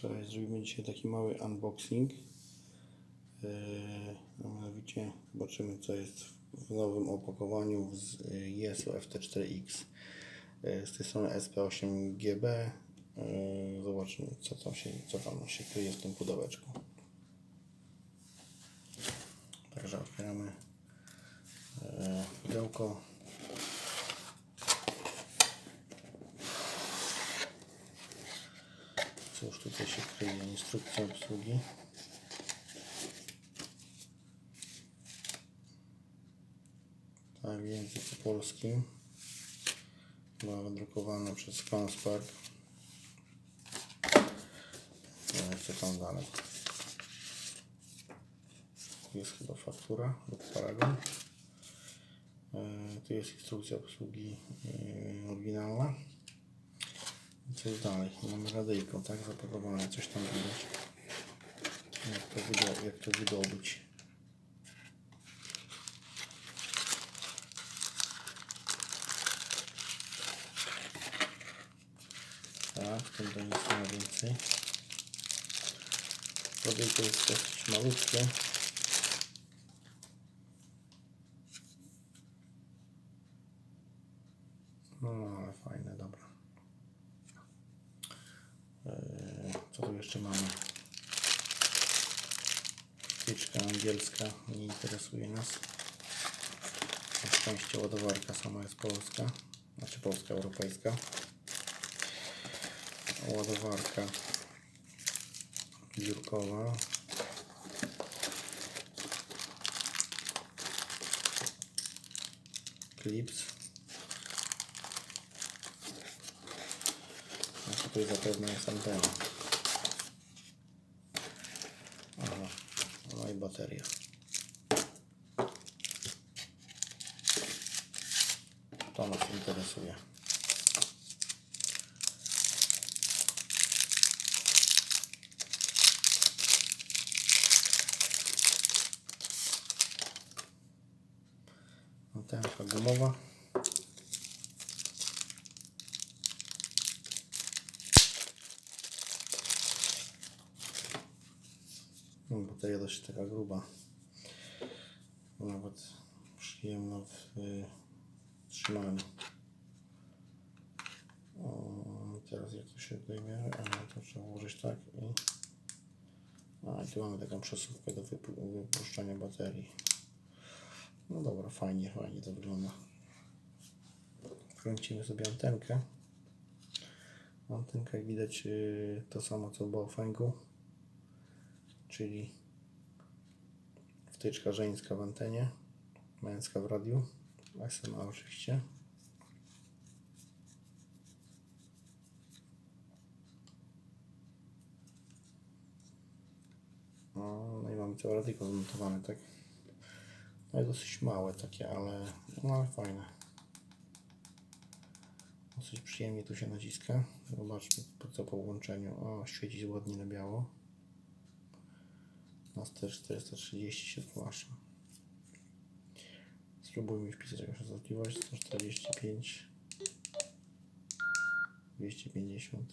Cześć, zrobimy dzisiaj taki mały unboxing. Yy, mianowicie zobaczymy co jest w nowym opakowaniu z yy, Yesu FT4X. Yy, z tej strony SP8GB. Yy, zobaczymy co tam, się, co tam się kryje w tym pudełeczku. Także otwieramy yy, pudełko. Cóż tutaj się kryje? Instrukcja obsługi. Tak, w języku polskim. Była wydrukowana przez Conspark. Wiem, co tam dalej. Jest chyba faktura lub paragon. E, Tu jest instrukcja obsługi e, oryginalna. Co jest dalej? Mamy radyjko, tak? Zapakowane, coś tam widać. Jak to, wydo- jak to wydobyć? Tak, w tym to nic nie ma więcej. Radyjko jest dosyć malutkie. No, ale fajne, dobra. Eee, Co tu jeszcze mamy? Wtyczka angielska nie interesuje nas. Na szczęście ładowarka sama jest polska, znaczy polska, europejska. Ładowarka biurkowa. Clips. No tutaj zapewne jest antena. Aha, no i bateria. To nas interesuje. Antenka gumowa. Bateria dość taka gruba. Nawet przyjemna w y, trzymaniu. O, teraz jak to się odejmie, a to trzeba włożyć tak i... A tu mamy taką przesuwkę do wypu- wypuszczania baterii. No dobra, fajnie, fajnie to wygląda. Wkręcimy sobie antenkę. Antenka jak widać y, to samo co w Baofengu czyli wtyczka żeńska w antenie, męska w radiu, SMA oczywiście. No, no i mamy całe radyjko zmontowane, tak? No jest dosyć małe takie, ale, no, ale fajne. Dosyć przyjemnie tu się naciska. Zobaczmy co po włączeniu. O, świeci ładnie na biało. Master 430 się zgłasza. Spróbujmy wpisać jakąś częstotliwość. 145 250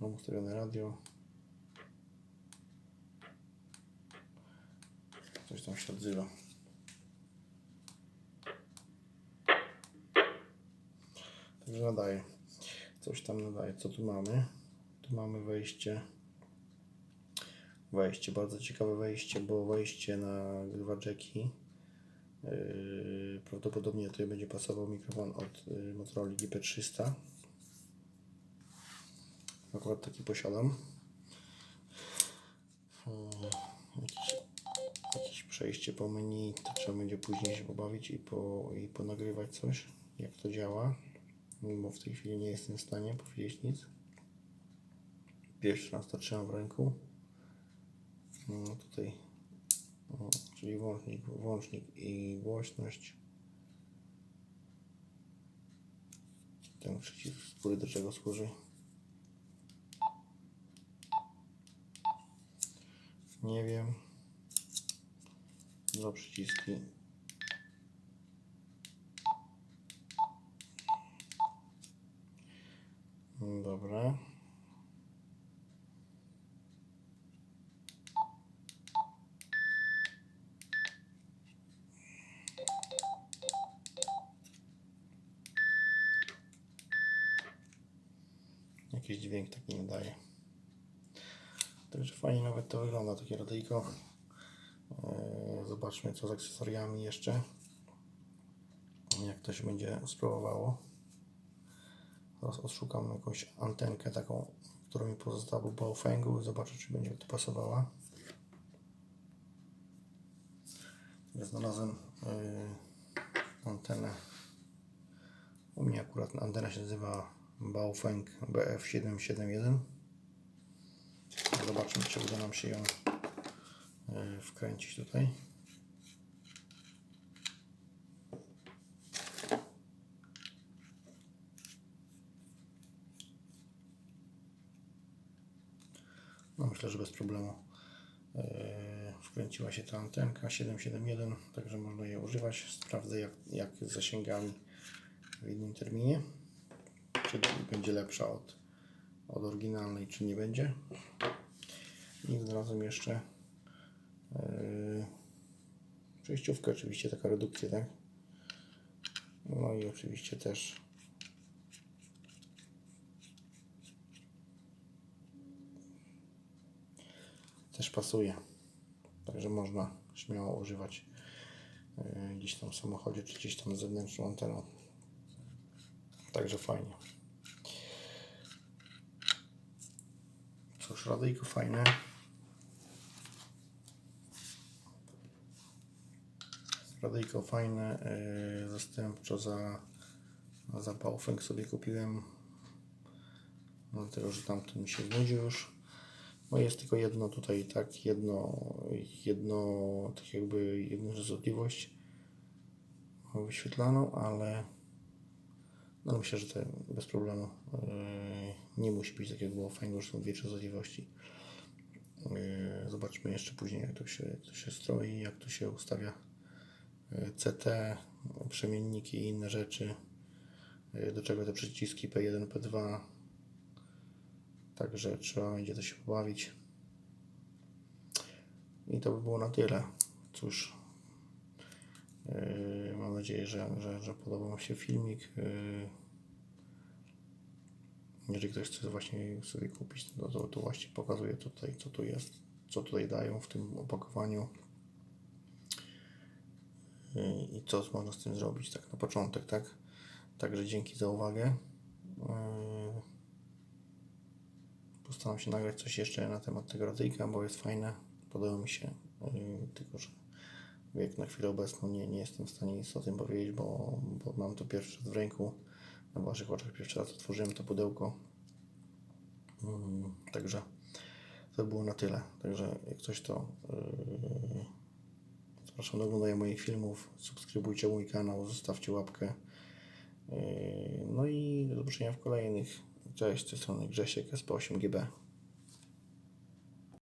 Mam ustawione radio. Coś tam się odzywa. Także nadaje. Coś tam nadaje. Co tu mamy? Tu mamy wejście wejście, bardzo ciekawe wejście, bo wejście na dwa jacki. Yy, prawdopodobnie tutaj będzie pasował mikrofon od yy, Motorola GP300. Akurat taki posiadam. Yy, jakieś, jakieś przejście po menu, to trzeba będzie później się pobawić i, po, i ponagrywać coś, jak to działa. Mimo w tej chwili nie jestem w stanie powiedzieć nic. Pierwszy raz to trzymam w ręku. No tutaj, o, czyli włącznik, włącznik i głośność. Ten przycisk, który do czego służy. Nie wiem. Dwa przyciski. Dobra. Jakiś dźwięk taki nie daje. Także fajnie nawet to wygląda, takie radyjko. Eee, Zobaczmy co z akcesoriami jeszcze. Jak to się będzie spróbowało. Teraz odszukam jakąś antenkę taką, która mi pozostała po Baofengu i zobaczę czy będzie to pasowała. Znalazłem yy, antenę. U mnie akurat antena się nazywa Baofeng BF771. Zobaczmy, czy uda nam się ją yy, wkręcić tutaj. No myślę, że bez problemu yy, wkręciła się ta antenka 771, także można je używać. Sprawdzę jak, jak z zasięgami w innym terminie. Czy będzie lepsza od, od oryginalnej, czy nie będzie. I znalazłem jeszcze yy, przejściówkę, oczywiście taka redukcja, tak? No i oczywiście też też pasuje. Także można śmiało używać yy, gdzieś tam w samochodzie, czy gdzieś tam zewnętrzną anteną. Także fajnie. Cóż, radyjko fajne. Radyjko fajne. Yy, zastępczo za, za Baofeng sobie kupiłem. Dlatego, że tamten mi się znudził już. No jest tylko jedno tutaj, tak, jedno, jedno, tak jakby jedną częstotliwość wyświetlaną, ale no myślę, że to bez problemu yy, nie musi być tak jak było że są dwie częstotliwości. Yy, zobaczmy jeszcze później jak to się, to się stroi, jak to się ustawia yy, CT, przemienniki i inne rzeczy, do czego te przyciski P1, P2, Także trzeba będzie to się pobawić. I to by było na tyle. Cóż, mam nadzieję, że, że, że podobał Wam się filmik. Yy, jeżeli ktoś chce właśnie sobie kupić, to, to, to właśnie pokazuję tutaj, co tu jest, co tutaj dają w tym opakowaniu yy, i co można z tym zrobić, tak na początek, tak? Także dzięki za uwagę. Postaram się nagrać coś jeszcze na temat tego radyjka, bo jest fajne. Podoba mi się, tylko że jak na chwilę obecną nie, nie jestem w stanie nic o tym powiedzieć, bo, bo mam to pierwszy raz w ręku. Na Waszych oczach pierwszy raz otworzyłem to pudełko. Mm, także to było na tyle. Także jak coś to yy, zapraszam do oglądania moich filmów. Subskrybujcie mój kanał, zostawcie łapkę. Yy, no i do zobaczenia w kolejnych. Cześć, z tej strony Grzesiek SP8GB.